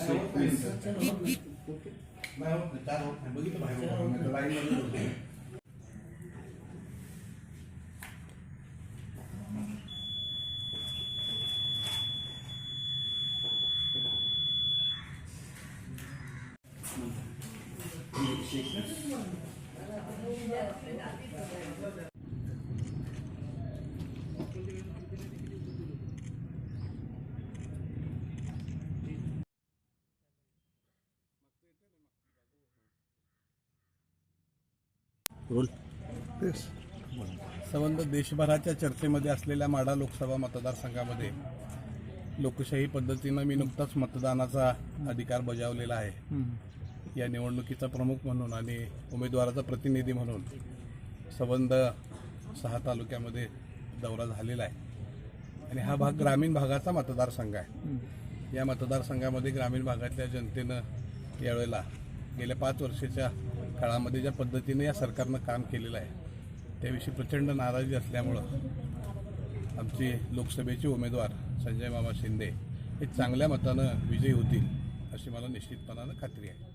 वीस एकवीस नाही होत नाही चार होत नाही बघितलं बाहेर लाईन मध्ये संबंध देशभराच्या चर्चेमध्ये असलेल्या माडा लोकसभा मतदारसंघामध्ये लोकशाही पद्धतीनं मी नुकताच मतदानाचा अधिकार बजावलेला आहे. या निवडणुकीचा प्रमुख म्हणून आणि उमेदवाराचा प्रतिनिधी म्हणून संबंध सहा तालुक्यामध्ये दौरा झालेला आहे. आणि हा भाग ग्रामीण भागाचा मतदारसंघ आहे. या मतदारसंघामध्ये ग्रामीण भागातल्या जनतेनं यावेळेला गेल्या पाच वर्षाच्या काळामध्ये ज्या पद्धतीने या सरकारनं काम केलेलं आहे त्याविषयी प्रचंड नाराजी असल्यामुळं आमचे लोकसभेचे उमेदवार संजय मामा शिंदे हे चांगल्या मतानं विजयी होतील अशी मला निश्चितपणानं खात्री आहे.